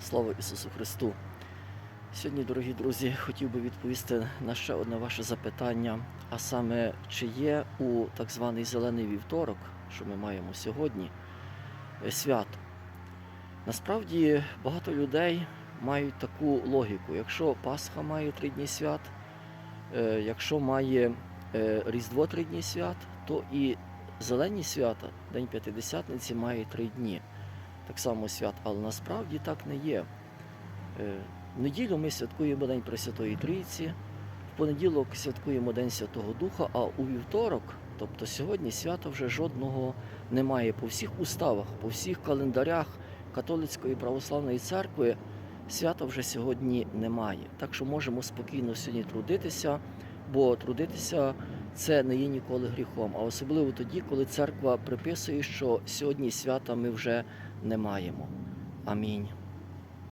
Слава Ісусу Христу! Сьогодні, дорогі друзі, хотів би відповісти на ще одне ваше запитання, а саме, чи є у так званий зелений вівторок, що ми маємо сьогодні, е, свято. Насправді багато людей мають таку логіку. Якщо Пасха має три дні свят, е, якщо має е, Різдво три дні свят, то і зелені свята, День П'ятидесятниці, має три дні. Так само свят, але насправді так не є. Е, В неділю ми святкуємо День Пресвятої Трійці, в понеділок святкуємо День Святого Духа, а у вівторок, тобто сьогодні, свята вже жодного немає. По всіх уставах, по всіх календарях католицької православної церкви свята вже сьогодні немає. Так що можемо спокійно сьогодні трудитися, бо трудитися це не є ніколи гріхом, а особливо тоді, коли церква приписує, що сьогодні свята ми вже не маємо. Амінь.